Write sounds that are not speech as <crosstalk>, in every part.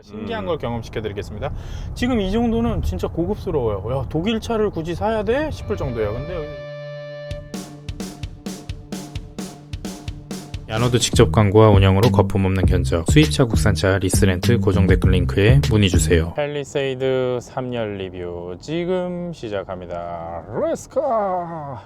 제가 신기한 음. 걸 경험시켜 드리겠습니다. 지금 이 정도는 진짜 고급스러워요. 야, 독일 차를 굳이 사야 돼? 싶을 정도예요. 근데 여기 야노드 직접 광고와 운영으로 거품 없는 견적 수입차 국산차 리스렌트 고정 댓글 링크에 문의 주세요 펠리세이드 3열 리뷰 지금 시작합니다 렛츠고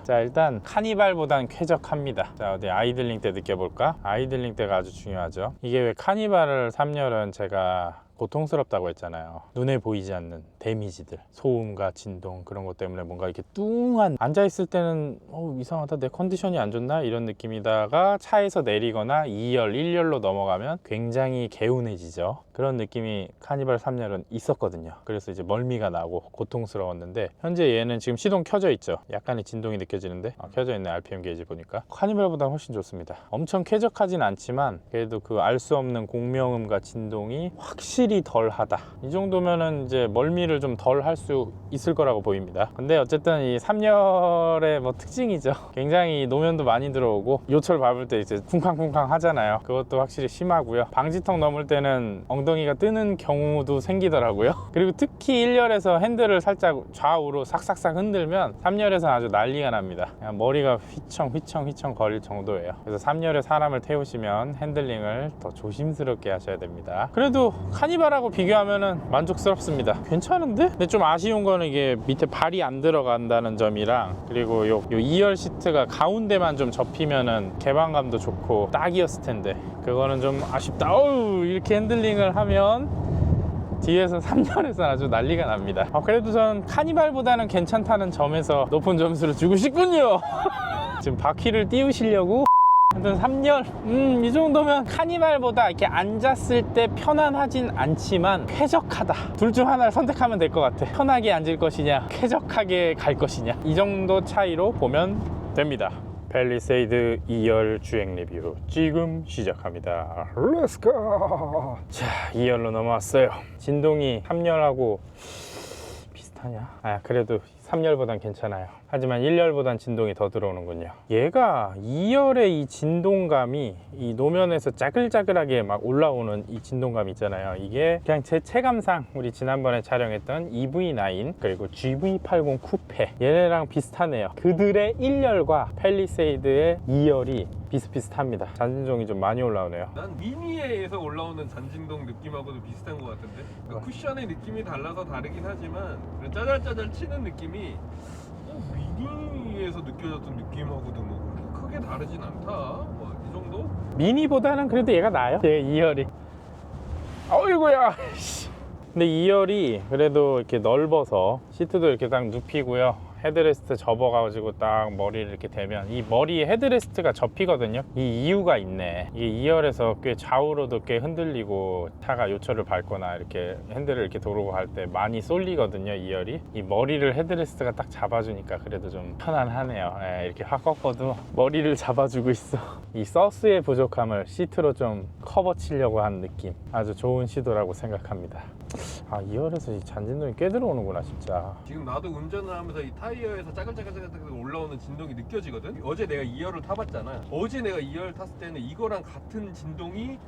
자 일단 카니발보단 쾌적합니다 자 어디 아이들링 때 느껴볼까 아이들링 때가 아주 중요하죠 이게 왜 카니발을 3열은 제가 고통스럽다고 했잖아요. 눈에 보이지 않는 데미지들, 소음과 진동 그런 것 때문에 뭔가 이렇게 뚱한 앉아 있을 때는 어, 이상하다 내 컨디션이 안 좋나 이런 느낌이다가 차에서 내리거나 2열, 1열로 넘어가면 굉장히 개운해지죠. 그런 느낌이 카니발 3열은 있었거든요. 그래서 이제 멀미가 나고 고통스러웠는데 현재 얘는 지금 시동 켜져 있죠. 약간의 진동이 느껴지는데 아, 켜져 있네 RPM 게이지 보니까 카니발보다 훨씬 좋습니다. 엄청 쾌적하진 않지만 그래도 그 알 수 없는 공명음과 진동이 확실히 덜하다. 이 정도면은 이제 멀미를 좀 덜 할 수 있을 거라고 보입니다. 근데 어쨌든 이 3열의 뭐 특징이죠. 굉장히 노면도 많이 들어오고 요철 밟을 때 이제 쿵쾅쿵쾅 하잖아요. 그것도 확실히 심하고요. 방지턱 넘을 때는 엉덩이 가 뜨는 경우도 생기더라고요. <laughs> 그리고 특히 1열에서 핸들을 살짝 좌우로 삭삭삭 흔들면 3열에서 아주 난리가 납니다. 머리가 휘청 휘청 휘청 거릴 정도예요. 그래서 3열에 사람을 태우시면 핸들링을 더 조심스럽게 하셔야 됩니다. 그래도 카니발하고 비교하면은 만족스럽습니다. 괜찮은데? 근데 좀 아쉬운 거는 이게 밑에 발이 안 들어간다는 점이랑 그리고 요, 요 2열 시트가 가운데만 좀 접히면은 개방감도 좋고 딱이었을 텐데 그거는 좀 아쉽다. 어우 이렇게 핸들링을 하면 뒤에서 3열에서 아주 난리가 납니다. 어, 그래도 전 카니발보다는 괜찮다는 점에서 높은 점수를 주고 싶군요. <laughs> 지금 바퀴를 띄우시려고? 하여튼 3열 음이 정도면 카니발보다 이렇게 앉았을 때 편안하진 않지만 쾌적하다. 둘 중 하나를 선택하면 될 것 같아. 편하게 앉을 것이냐 쾌적하게 갈 것이냐. 이 정도 차이로 보면 됩니다 펠리세이드 2열 주행 리뷰 지금 시작합니다. 렛츠고 자 2열로 넘어왔어요. 진동이 3열하고 비슷하냐? 아 그래도 3열보단 괜찮아요 하지만 1열보단 진동이 더 들어오는군요. 얘가 2열의 이 진동감이 이 노면에서 짜글짜글하게 막 올라오는 이 진동감 있잖아요. 이게 그냥 제 체감상 우리 지난번에 촬영했던 EV9 그리고 GV80 쿠페 얘네랑 비슷하네요. 그들의 1열과 펠리세이드의 2열이 비슷비슷합니다. 잔진종이 좀 많이 올라오네요. 난 미니에서 올라오는 잔진동 느낌하고도 비슷한 것 같은데? 그러니까 쿠션의 느낌이 달라서 다르긴 하지만 그 짜잘짜잘 치는 느낌이 어, 미니에서 느껴졌던 느낌하고도 뭐 크게 다르진 않다 뭐 이 정도? 미니보다는 그래도 얘가 나아요. 얘 2열이. 어이구야. 씨. 근데 2열이 그래도 이렇게 넓어서 시트도 이렇게 딱 눕히고요. 헤드레스트 접어가지고 딱 머리를 이렇게 대면 이 머리에 헤드레스트가 접히거든요. 이 이유가 있네. 이게 2열에서 꽤 좌우로도 꽤 흔들리고 차가 요철을 밟거나 이렇게 핸들을 이렇게 도르고 갈때 많이 쏠리거든요. 2열이. 이 머리를 헤드레스트가 딱 잡아주니까 그래도 좀 편안하네요. 예, 이렇게 확 꺾어도 머리를 잡아주고 있어. 이 서스의 부족함을 시트로 좀 커버 치려고 한 느낌. 아주 좋은 시도라고 생각합니다. 아 2열에서 이 잔진동이 꽤 들어오는구나 진짜. 지금 나도 운전을 하면서 이 타이 어에서 짜글짜글짜글 올라오는 진동이 느껴지거든 어제 내가 2열을 타봤잖아 어제 내가 2열 탔을 때는 이거랑 같은 진동이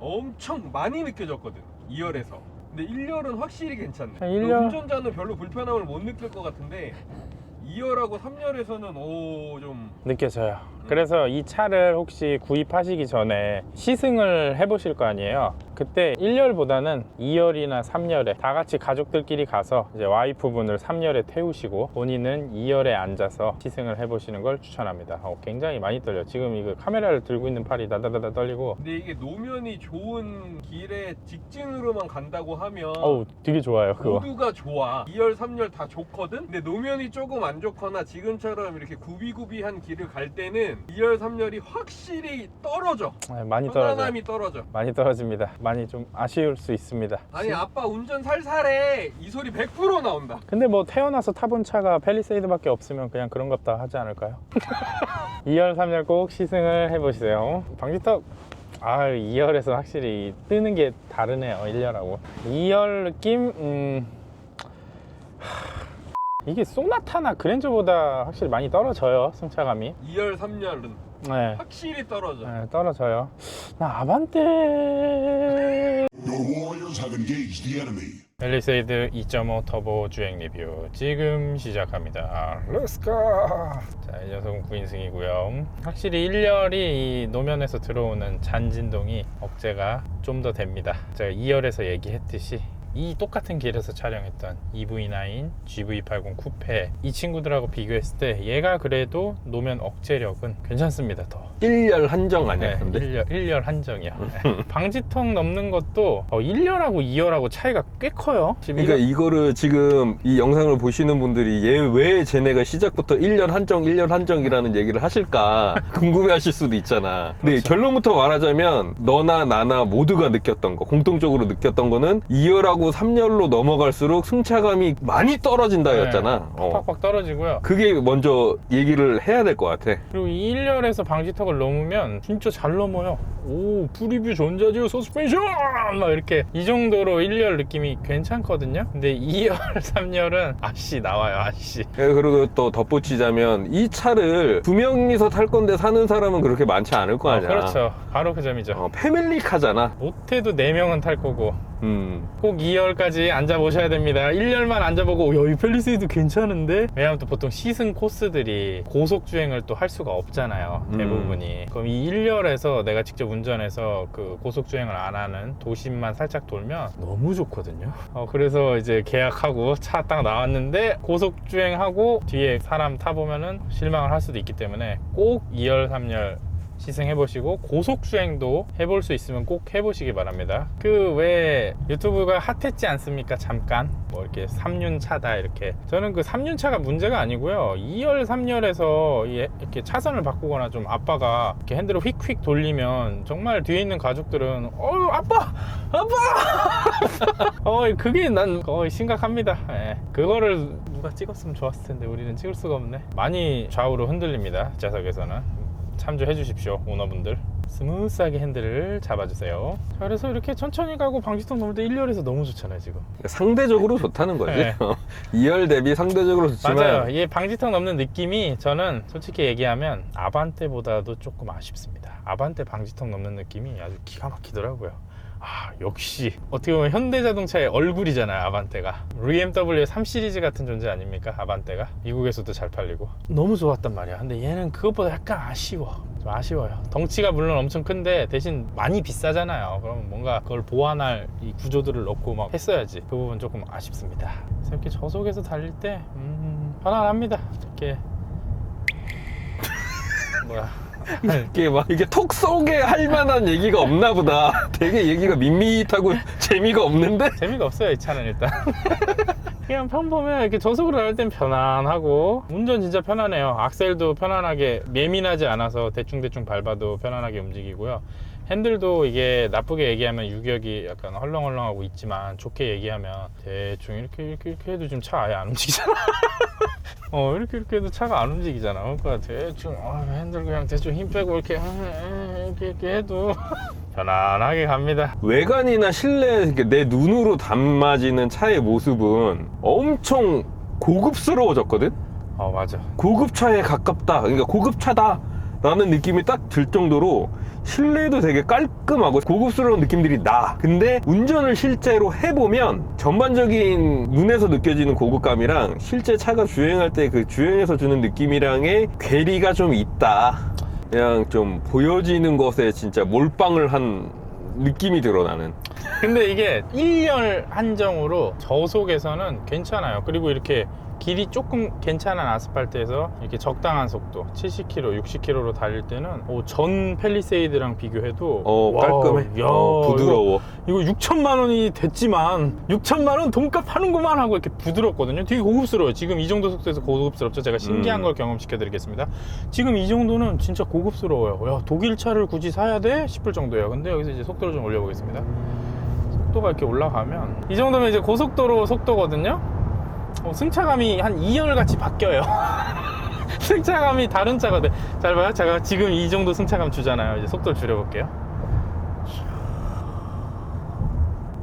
엄청 많이 느껴졌거든 2열에서 근데 1열은 확실히 괜찮네 아, 1열? 운전자는 별로 불편함을 못 느낄 것 같은데 2열하고 3열에서는 오 좀 느껴져요. 그래서 이 차를 혹시 구입하시기 전에 시승을 해보실 거 아니에요. 그때 1열보다는 2열이나 3열에 다 같이 가족들끼리 가서 이제 와이프분을 3열에 태우시고 본인은 2열에 앉아서 시승을 해보시는 걸 추천합니다. 어, 굉장히 많이 떨려. 지금 이거 카메라를 들고 있는 팔이 다다다다 떨리고 근데 이게 노면이 좋은 길에 직진으로만 간다고 하면 어우 되게 좋아요 그거. 모두가 좋아 2열 3열 다 좋거든 근데 노면이 조금 안 좋거나 지금처럼 이렇게 구비구비한 길을 갈 때는 2열 3열이 확실히 떨어져 네, 많이 떨어져. 편안함이 떨어져 많이 떨어집니다. 많이 좀 아쉬울 수 있습니다. 아니 아빠 운전 살살해. 이 소리 100% 나온다. 근데 뭐 태어나서 타본 차가 펠리세이드밖에 없으면 그냥 그런갑다 하지 않을까요? <laughs> 2열, 3열 꼭 시승을 해보세요. 방지턱. 아 2열에서 확실히 뜨는 게 다르네요 1열하고. 2열 느낌? 음. 하, 이게 소나타나 그랜저보다 확실히 많이 떨어져요 승차감이. 2열 3열은 네, 확실히 떨어져 네 떨어져요 나 아반떼 Your warriors have engaged the enemy. 펠리세이드 2.5 터보 주행 리뷰 지금 시작합니다. 렛츠고! 자, 이 녀석은 9인승이고요. 확실히 1열이 이 노면에서 들어오는 잔진동이 억제가 좀 더 됩니다. 제가 2열에서 얘기했듯이 이 똑같은 길에서 촬영했던 EV9, GV80 쿠페 이 친구들하고 비교했을 때 얘가 그래도 노면 억제력은 괜찮습니다. 더. 1열 한정 아니야 네, 근데? 1열, 1열 한정이요. 네. <laughs> 방지턱 넘는 것도 어, 1열하고 2열하고 차이가 꽤 커요. 그러니까 이거- 이거를 지금 이 영상을 보시는 분들이 얘 왜 쟤네가 시작부터 1년 한정 1년 한정이라는 얘기를 하실까 <laughs> 궁금해 하실 수도 있잖아 근데 그렇죠. 결론부터 말하자면 너나 나나 모두가 느꼈던 거 공통적으로 느꼈던 거는 2열하고 3열로 넘어갈수록 승차감이 많이 떨어진다 였잖아 어. 팍팍 떨어지고요. 그게 먼저 얘기를 해야 될 것 같아 그리고 이 1열에서 방지턱을 넘으면 진짜 잘 넘어요. 오, 프리뷰 전자지오 서스펜션! 막 이렇게 이 정도로 1열 느낌이 괜찮거든요. 근데 2열, 3열은 <laughs> 아씨 나와요, 아씨. 예, 그리고 또 덧붙이자면 이 차를 두 명이서 탈 건데 사는 사람은 그렇게 많지 않을 거 어, 아니야 그렇죠. 바로 그 점이죠. 어, 패밀리카잖아 못해도 4명은 탈 거고 음. 꼭 2열까지 앉아보셔야 됩니다. 1열만 앉아보고 야, 이 펠리세이드 괜찮은데? 왜냐면 또 보통 시승 코스들이 고속주행을 또 할 수가 없잖아요. 음. 대부분이. 그럼 이 1열에서 내가 직접 운전해서 그 고속주행을 안 하는 도심만 살짝 돌면 너무 좋거든요. 어, 그래서 이제 계약하고 차 딱 나왔는데 고속주행하고 뒤에 사람 타보면은 실망을 할 수도 있기 때문에 꼭 2열, 3열 시승해 보시고 고속 주행도 해볼 수 있으면 꼭 해보시기 바랍니다. 그 왜 유튜브가 핫했지 않습니까? 잠깐 뭐 이렇게 3륜 차다 이렇게 저는 그 3륜 차가 문제가 아니고요. 2열, 3열에서 이렇게 차선을 바꾸거나 좀 아빠가 이렇게 핸들을 휙휙 돌리면 정말 뒤에 있는 가족들은 어유 아빠 아빠 <laughs> 어 그게 난 거의 심각합니다. 예. 그거를 누가 찍었으면 좋았을 텐데 우리는 찍을 수가 없네. 많이 좌우로 흔들립니다. 뒷좌석에서는. 참조해 주십시오 오너분들. 스무스하게 핸들을 잡아주세요. 자, 그래서 이렇게 천천히 가고 방지턱 넘을 때 1열에서 너무 좋잖아요 지금. 상대적으로 좋다는 거지. 네. 2열 대비 상대적으로 좋지만 맞아요. 이 방지턱 넘는 느낌이 저는 솔직히 얘기하면 아반떼보다도 조금 아쉽습니다. 아반떼 방지턱 넘는 느낌이 아주 기가 막히더라고요 아 역시. 어떻게 보면 현대자동차의 얼굴이잖아요 아반떼가. BMW 3 시리즈 같은 존재 아닙니까 아반떼가? 미국에서도 잘 팔리고. 너무 좋았단 말이야. 근데 얘는 그것보다 약간 아쉬워. 좀 아쉬워요. 덩치가 물론 엄청 큰데 대신 많이 비싸잖아요. 그러면 뭔가 그걸 보완할 이 구조들을 넣고 막 했어야지. 그 부분 조금 아쉽습니다. 이렇게 저속에서 달릴 때 음, 편안합니다. 이렇게. <laughs> 뭐야 이게 막 이게 톡 쏘게 할 만한 얘기가 없나 보다. <laughs> 되게 얘기가 밋밋하고 재미가 없는데. 재미가 없어요 이 차는 일단 <laughs> 그냥 평범해 이렇게 저속으로 다닐 땐 편안하고 운전 진짜 편하네요 악셀도 편안하게 예민하지 않아서 대충대충 밟아도 편안하게 움직이고요 핸들도 이게 나쁘게 얘기하면 유격이 약간 헐렁헐렁하고 있지만 좋게 얘기하면 대충 이렇게 이렇게 이렇게 해도 지금 차 아예 안 움직이잖아 <laughs> 어 이렇게 이렇게 해도 차가 안 움직이잖아 그러니까 대충 어, 핸들 그냥 대충 힘 빼고 이렇게 아, 이렇게 이렇게 해도 <laughs> 편안하게 갑니다 외관이나 실내 내 눈으로 담아지는 차의 모습은 엄청 고급스러워졌거든. 어 맞아 고급차에 가깝다. 그러니까 고급차다. 라는 느낌이 딱 들 정도로 실내도 되게 깔끔하고 고급스러운 느낌들이 나. 근데 운전을 실제로 해보면 전반적인 눈에서 느껴지는 고급감이랑 실제 차가 주행할 때 그 주행에서 주는 느낌이랑의 괴리가 좀 있다. 그냥 좀 보여지는 것에 진짜 몰빵을 한 느낌이 들어 나는. 근데 이게 1열 한정으로 저속에서는 괜찮아요. 그리고 이렇게 길이 조금 괜찮은 아스팔트에서 이렇게 적당한 속도 70km, 60km로 달릴 때는 어, 전 펠리세이드랑 비교해도 어 와, 깔끔해. 야, 어, 부드러워. 이거, 이거 6천만 원이 됐지만 6천만 원 돈값 하는구만 하고 이렇게 부드럽거든요. 되게 고급스러워요. 지금 이 정도 속도에서 고급스럽죠. 제가 신기한 음. 걸 경험시켜 드리겠습니다. 지금 이 정도는 진짜 고급스러워요. 야, 독일 차를 굳이 사야 돼? 싶을 정도예요. 근데 여기서 이제 속도를 좀 올려보겠습니다. 속도가 이렇게 올라가면 이 정도면 이제 고속도로 속도거든요. 어, 승차감이 한 2열 같이 바뀌어요. <laughs> 승차감이 다른 차가 돼. 잘 봐요. 제가 지금 이 정도 승차감 주잖아요. 이제 속도를 줄여볼게요.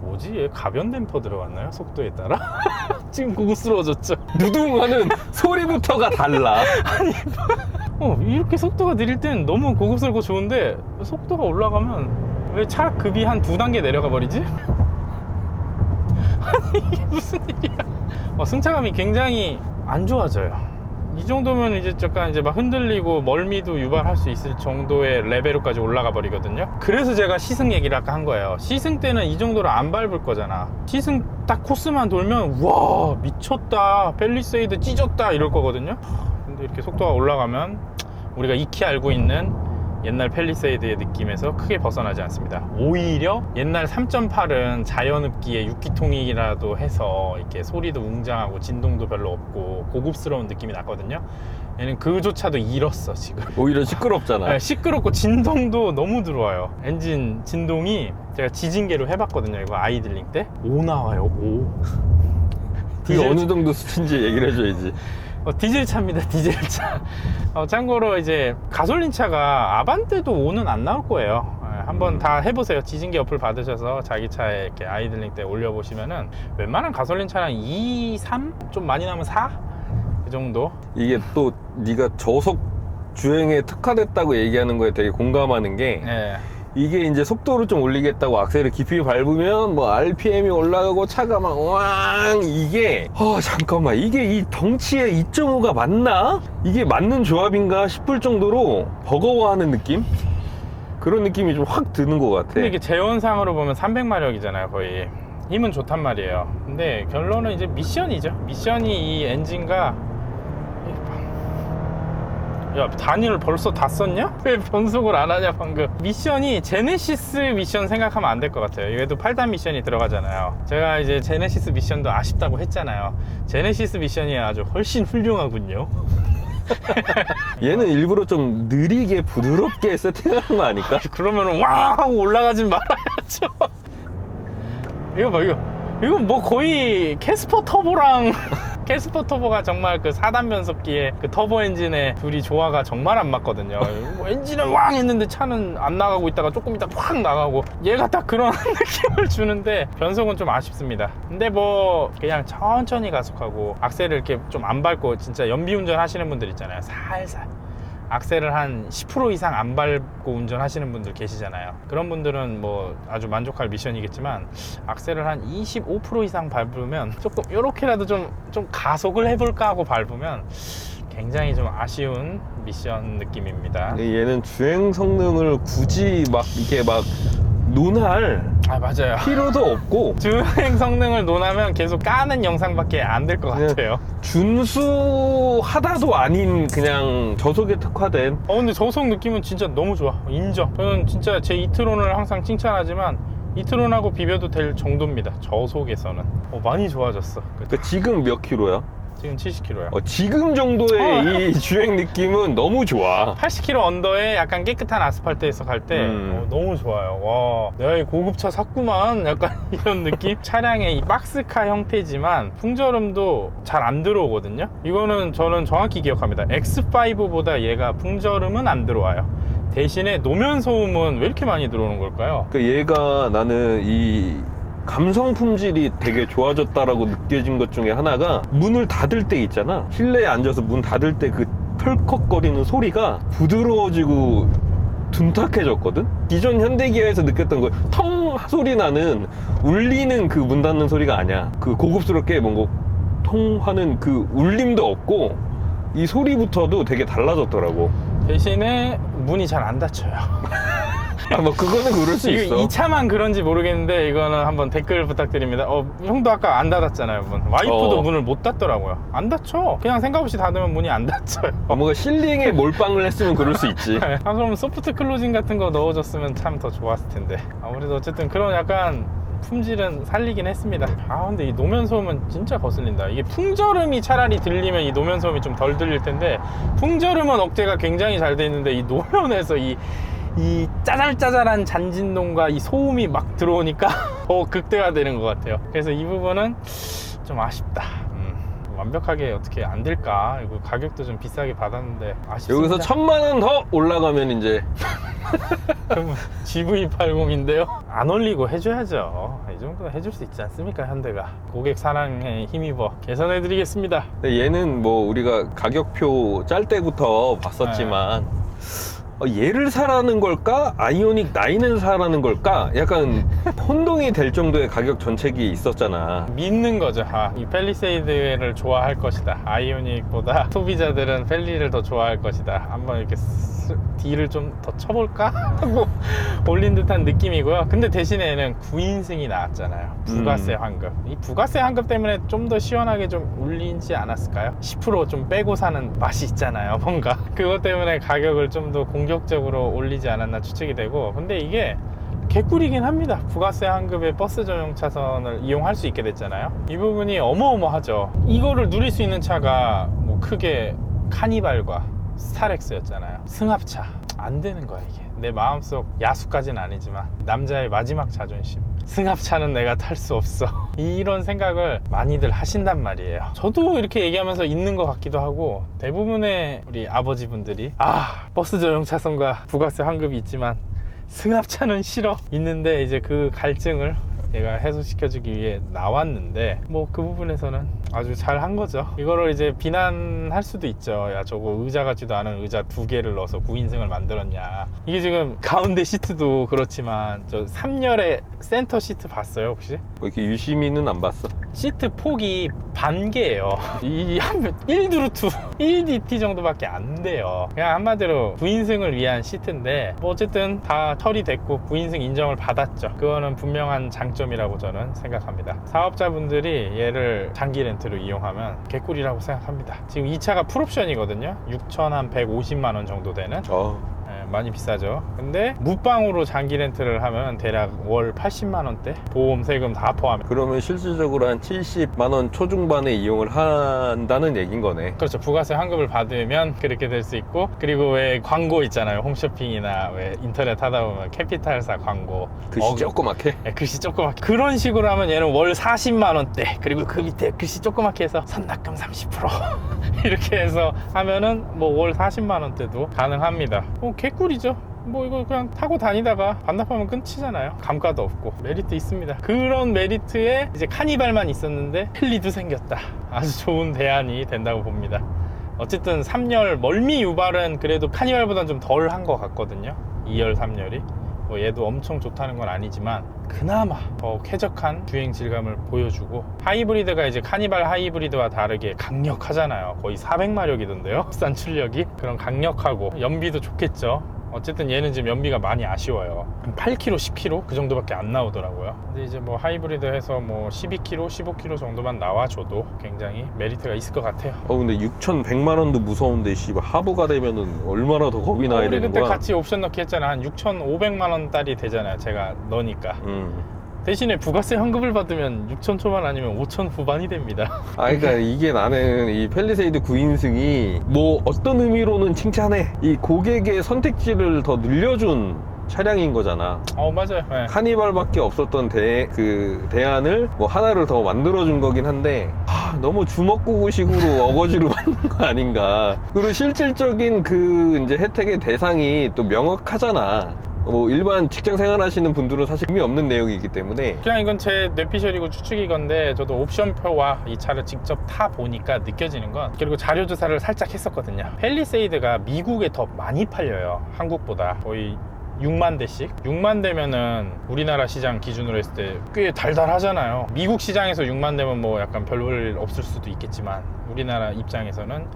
뭐지? 얘 가변 댐퍼 들어갔나요? 속도에 따라? <laughs> 지금 고급스러워졌죠? 누둥하는 소리부터가 달라. <laughs> 어, 이렇게 속도가 느릴 땐 너무 고급스럽고 좋은데 속도가 올라가면 왜 차 급이 한 두 단계 내려가 버리지? 이게 무슨 일이야? 어, 승차감이 굉장히 안 좋아져요. 이 정도면 이제 약간 이제 막 흔들리고 멀미도 유발할 수 있을 정도의 레벨로까지 올라가 버리거든요. 그래서 제가 시승 얘기를 아까 한 거예요. 시승 때는 이 정도로 안 밟을 거잖아. 시승 딱 코스만 돌면 와 미쳤다, 펠리세이드 찢었다 이럴 거거든요. 근데 이렇게 속도가 올라가면 우리가 익히 알고 있는 옛날 펠리세이드의 느낌에서 크게 벗어나지 않습니다. 오히려 옛날 3.8은 자연흡기의 6기통이라도 해서 이렇게 소리도 웅장하고 진동도 별로 없고 고급스러운 느낌이 났거든요. 얘는 그조차도 잃었어 지금. 오히려 시끄럽잖아. <laughs> 네, 시끄럽고 진동도 너무 들어와요. 엔진 진동이 제가 지진계로 해봤거든요. 이거 아이들링 때. 5 나와요. 5. 그게 어느 정도 수치인지 얘기를 해줘야지. 어, 디젤 차입니다, 디젤 차. 어, 참고로 이제 가솔린 차가 아반떼도 5는 안 나올 거예요. 예, 한번 다 해보세요. 지진기 어플 받으셔서 자기 차에 이렇게 아이들링 때 올려보시면은 웬만한 가솔린 차량 2, 3? 좀 많이 나면 4? 그 정도? 이게 또 네가 저속 주행에 특화됐다고 얘기하는 거에 되게 공감하는 게 예. 이게 이제 속도를 좀 올리겠다고 악셀을 깊이 밟으면 뭐 RPM이 올라가고 차가 막 왕 이게 어 잠깐만 이게 이 덩치의 2.5가 맞나? 이게 맞는 조합인가 싶을 정도로 버거워하는 느낌? 그런 느낌이 좀 확 드는 것 같아. 근데 이게 재원상으로 보면 300마력이잖아요, 거의. 힘은 좋단 말이에요. 근데 결론은 이제 미션이죠. 미션이 이 엔진과 야 단위를 벌써 다 썼냐? <laughs> 왜 변속을 안 하냐 방금 미션이 제네시스 미션 생각하면 안 될 것 같아요 얘도 8단 미션이 들어가잖아요 제가 이제 제네시스 미션도 아쉽다고 했잖아요 제네시스 미션이 아주 훨씬 훌륭하군요 <laughs> 얘는 일부러 좀 느리게 부드럽게 세팅하는 거 아닐까? <laughs> 그러면은 와 하고 올라가진 말아야죠. 이거 봐 이거 이거 뭐 거의 캐스퍼 터보랑 캐스퍼 터보가 정말 그 4단 변속기에 그 터보 엔진의 둘이 조화가 정말 안 맞거든요. 뭐 엔진은 왕 했는데 차는 안 나가고 있다가 조금 있다 확 나가고 얘가 딱 그런 <laughs> 느낌을 주는데 변속은 좀 아쉽습니다. 근데 뭐 그냥 천천히 가속하고 악셀을 이렇게 좀 안 밟고 진짜 연비 운전 하시는 분들 있잖아요. 살살. 악셀을 한 10% 이상 안 밟고 운전하시는 분들 계시잖아요. 그런 분들은 뭐 아주 만족할 미션이겠지만 악셀을 한 25% 이상 밟으면 조금 이렇게라도 좀, 좀 가속을 해볼까 하고 밟으면 굉장히 좀 아쉬운 미션 느낌입니다. 얘는 주행 성능을 굳이 막 이렇게 막 논할 아 맞아요. 필요도 없고 주행 성능을 논하면 계속 까는 영상밖에 안 될것 네. 같아요. 준수하다도 아닌 그냥 저속에 특화된 어 근데 저속 느낌은 진짜 너무 좋아 인정 저는 진짜 제 이트론을 항상 칭찬하지만 이트론하고 비벼도 될 정도입니다 저속에서는 어, 많이 좋아졌어 그러니까 지금 몇 킬로야? 지금 70km야 어, 지금 정도의 어. 이 <laughs> 주행 느낌은 너무 좋아. 80km 언더에 약간 깨끗한 아스팔트에서 갈 때 음. 너무 좋아요. 와 내가 이 고급차 샀구만. 약간 <laughs> 이런 느낌? 차량의 이 박스카 형태지만 풍절음도 잘 안 들어오거든요? 이거는 저는 정확히 기억합니다. X5보다 얘가 풍절음은 안 들어와요. 대신에 노면 소음은 왜 이렇게 많이 들어오는 걸까요? 그 얘가 나는 이 감성 품질이 되게 좋아졌다라고 느껴진 것 중에 하나가 문을 닫을 때 있잖아. 실내에 앉아서 문 닫을 때 그 털컥거리는 소리가 부드러워지고 둔탁해졌거든? 기존 현대기아에서 느꼈던 그텅 소리 나는 울리는 그 문 닫는 소리가 아니야. 그 고급스럽게 뭔가 통 하는 그 울림도 없고 이 소리부터도 되게 달라졌더라고. 대신에 문이 잘 안 닫혀요 <laughs> 아 뭐 그거는 그럴 수 이거 있어 이 차만 그런지 모르겠는데 이거는 한번 댓글 부탁드립니다. 어, 형도 아까 안 닫았잖아요, 문. 와이프도 어. 문을 못 닫더라고요. 안 닫혀. 그냥 생각 없이 닫으면 문이 안 닫혀요. 아, 뭔가 실링에 <laughs> 몰빵을 했으면 그럴 수 있지 아, 그럼 소프트 클로징 같은 거 넣어줬으면 참 더 좋았을 텐데. 아무래도 어쨌든 그런 약간 품질은 살리긴 했습니다. 아, 근데 이 노면 소음은 진짜 거슬린다. 이게 풍절음이 차라리 들리면 이 노면 소음이 좀 덜 들릴 텐데, 풍절음은 억제가 굉장히 잘 돼 있는데, 이 노면에서 이, 이 짜잘짜잘한 잔진동과 이 소음이 막 들어오니까 <laughs> 더 극대화 되는 것 같아요. 그래서 이 부분은 좀 아쉽다. 음, 완벽하게 어떻게 안 될까? 이거 가격도 좀 비싸게 받았는데 아쉽습니다. 여기서 천만 원 더 올라가면 이제 <laughs> 그럼 GV80인데요? 안 올리고 해줘야죠. 이 정도 해줄 수 있지 않습니까, 현대가? 고객 사랑에 힘입어 개선해 드리겠습니다. 근데 얘는 뭐 우리가 가격표 짤 때부터 봤었지만 어, 얘를 사라는 걸까? 아이오닉 9을 사라는 걸까? 약간 <laughs> 혼동이 될 정도의 가격 전책이 있었잖아. 믿는 거죠. 아, 이 펠리세이드를 좋아할 것이다. 아이오닉보다 소비자들은 펠리를 더 좋아할 것이다. 한번 이렇게 스- 딜을 좀 더 쳐볼까 <laughs> 하고 올린 듯한 느낌이고요. 근데 대신에는 9인승이 나왔잖아요. 부가세 음. 환급. 이 부가세 환급 때문에 좀 더 시원하게 좀 울리지 않았을까요? 10%좀 빼고 사는 맛이 있잖아요. 뭔가 그것 때문에 가격을 좀 더 공 격적으로 올리지 않았나 추측이 되고. 근데 이게 개꿀이긴 합니다. 부가세 환급의 버스 전용 차선을 이용할 수 있게 됐잖아요. 이 부분이 어마어마하죠. 이거를 누릴 수 있는 차가 뭐 크게 카니발과 스타렉스였잖아요. 승합차. 안 되는 거야, 이게. 내 마음속 야수까지는 아니지만 남자의 마지막 자존심. 승합차는 내가 탈 수 없어. <laughs> 이런 생각을 많이들 하신단 말이에요. 저도 이렇게 얘기하면서 있는 것 같기도 하고 대부분의 우리 아버지분들이 아, 버스 전용 차선과 부가세 환급이 있지만 승합차는 싫어 있는데 이제 그 갈증을 얘가 해소시켜주기 위해 나왔는데 뭐 그 부분에서는 아주 잘 한 거죠 이거를 이제 비난할 수도 있죠 야 저거 의자 같지도 않은 의자 두 개를 넣어서 9인승을 만들었냐 이게 지금 가운데 시트도 그렇지만 저 3열의 센터 시트 봤어요 혹시? 뭐 이렇게 유시민은 안 봤어. 시트 폭이 반 개예요. 이한 1드루트 1DT 정도밖에 안 돼요. 그냥 한마디로 9인승을 위한 시트인데 뭐 어쨌든 다 처리됐고 9인승 인정을 받았죠. 그거는 분명한 장점이라고 저는 생각합니다. 사업자분들이 얘를 장기 렌 트로 이용하면 개꿀이라고 생각합니다. 지금 이 차가 풀옵션이거든요. 6,150만 원 정도 되는 어. 예, 많이 비싸죠. 근데 무빵으로 장기 렌트를 하면 대략 월 80만 원대 보험 세금 다 포함해. 그러면 실질적으로 한 70만 원 초중반에 이용을 한다는 얘긴 거네. 그렇죠. 부가세 환급을 받으면 그렇게 될 수 있고 그리고 왜 광고 있잖아요. 홈쇼핑이나 왜 인터넷 하다 보면 캐피탈사 광고. 글씨 어, 조그맣게. 예, 글씨 조그맣게 그런 식으로 하면 얘는 월 40만 원대 그리고 그 밑에 글씨 조그맣게 해서 선납금 30% <laughs> 이렇게 해서 하면은 뭐 월 40만 원대도 가능합니다. 뭐개 꿀이죠. 뭐 이거 그냥 타고 다니다가 반납하면 끝이잖아요. 감가도 없고 메리트 있습니다. 그런 메리트에 이제 카니발만 있었는데 펠리도 생겼다. 아주 좋은 대안이 된다고 봅니다. 어쨌든 3열 멀미 유발은 그래도 카니발보단 좀 덜 한 것 같거든요. 2열, 3열이. 뭐 얘도 엄청 좋다는 건 아니지만 그나마 더 쾌적한 주행 질감을 보여주고 하이브리드가 이제 카니발 하이브리드와 다르게 강력하잖아요. 거의 400마력이던데요? <laughs> 싼 출력이? 그런 강력하고 연비도 좋겠죠 어쨌든 얘는 지금 연비가 많이 아쉬워요. 한 8km 10km 그 정도밖에 안 나오더라고요. 근데 이제 뭐 하이브리드 해서 뭐 12km 15km 정도만 나와줘도 굉장히 메리트가 있을 것 같아요. 어 근데 6,100만 원도 무서운데 씨발. 하부가 되면은 얼마나 더 겁이 어, 나야 우리 되는 그때 거야. 같이 옵션 넣기 했잖아. 한 6,500만 원짜리 되잖아요 제가 넣으니까. 음. 대신에 부가세 환급을 받으면 6천 초반 아니면 5천 후반이 됩니다. <laughs> 아, 그러니까 이게 나는 이 펠리세이드 9인승이 뭐 어떤 의미로는 칭찬해. 이 고객의 선택지를 더 늘려준 차량인 거잖아. 어 맞아요. 네. 카니발밖에 없었던 대, 그 대안을 뭐 하나를 더 만들어준 거긴 한데 아, 너무 주먹구구식으로 <laughs> 어거지로 만든 거 아닌가. 그리고 실질적인 그 이제 혜택의 대상이 또 명확하잖아. 뭐 일반 직장 생활하시는 분들은 사실 의미 없는 내용이기 때문에 그냥 이건 제 뇌피셜이고 추측이건데 저도 옵션표와 이 차를 직접 타 보니까 느껴지는 건 그리고 자료 조사를 살짝 했었거든요. 펠리세이드가 미국에 더 많이 팔려요. 한국보다 거의 6만 대씩 6만 대면은 우리나라 시장 기준으로 했을 때 꽤 달달하잖아요 미국 시장에서 6만 대면 뭐 약간 별볼 없을 수도 있겠지만 우리나라 입장에서는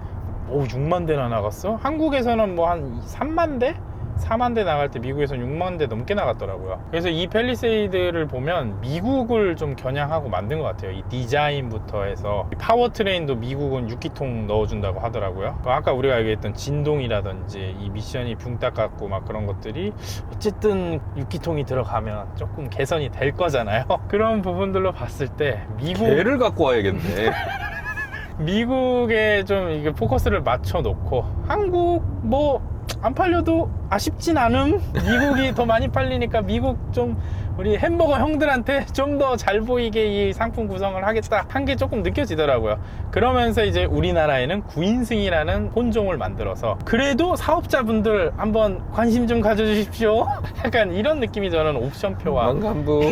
오 6만 대나 나갔어? 한국에서는 뭐 한 3만 대? 4만 대 나갈 때 미국에서 6만 대 넘게 나갔더라고요. 그래서 이 펠리세이드를 보면 미국을 좀 겨냥하고 만든 것 같아요. 이 디자인부터 해서 이 파워트레인도 미국은 6기통 넣어준다고 하더라고요. 그 아까 우리가 얘기했던 진동이라든지 이 미션이 붕딱 같고 막 그런 것들이 어쨌든 6기통이 들어가면 조금 개선이 될 거잖아요. <laughs> 그런 부분들로 봤을 때 미국 개를 갖고 와야겠네. 미국에 좀 이게 포커스를 맞춰 놓고 한국 뭐 안 팔려도 아쉽진 않음. 미국이 더 많이 팔리니까 미국 좀 우리 햄버거 형들한테 좀 더 잘 보이게 이 상품 구성을 하겠다. 한 게 조금 느껴지더라고요. 그러면서 이제 우리나라에는 9인승이라는 혼종을 만들어서 그래도 사업자분들 한번 관심 좀 가져주십시오. <laughs> 약간 이런 느낌이 저는 옵션표와.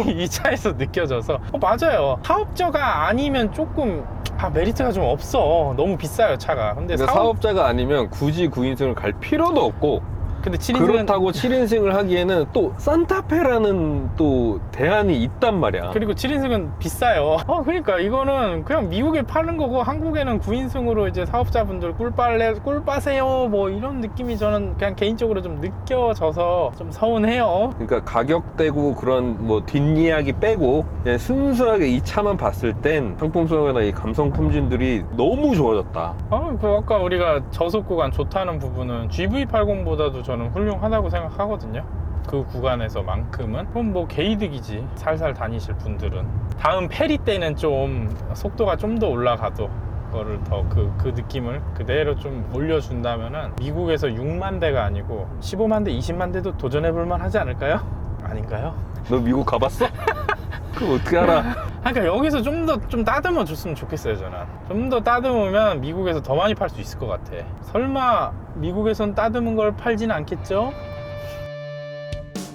<laughs> 이 차에서 느껴져서. 어, 맞아요. 사업자가 아니면 조금 아 메리트가 좀 없어. 너무 비싸요 차가. 근데 근데 사업... 사업자가 아니면 굳이 9인승을 갈 필요도 없고 근데 7인승은 그렇다고 7인승을 하기에는 또 산타페라는 또 대안이 있단 말이야. 그리고 7인승은 비싸요. 어, 그러니까 이거는 그냥 미국에 파는 거고 한국에는 9인승으로 이제 사업자분들 꿀빨래, 꿀빠세요. 뭐 이런 느낌이 저는 그냥 개인적으로 좀 느껴져서 좀 서운해요. 그러니까 가격 대고 그런 뭐 뒷이야기 빼고 그냥 순수하게 이 차만 봤을 땐 상품성이나 이 감성 품질들이 너무 좋아졌다. 어, 그 아까 우리가 저속 구간 좋다는 부분은 GV80보다도 저는 훌륭하다고 생각하거든요. 그 구간에서만큼은 그럼 뭐 개이득이지 살살 다니실 분들은 다음 페리 때는 좀 속도가 좀 더 올라가도 그거를 더그 그 느낌을 그대로 좀 올려준다면은 미국에서 6만 대가 아니고 15만 대, 20만 대도 도전해볼 만하지 않을까요? 아닌가요? 너 미국 가봤어? <laughs> 그럼 어떻게 알아? 아, 그러니까 여기서 좀 더 좀 따듬어 줬으면 좋겠어요 저는. 좀 더 따듬으면 미국에서 더 많이 팔 수 있을 것 같아. 설마 미국에선 따듬은 걸 팔진 않겠죠?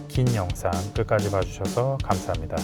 긴 영상 끝까지 봐주셔서 감사합니다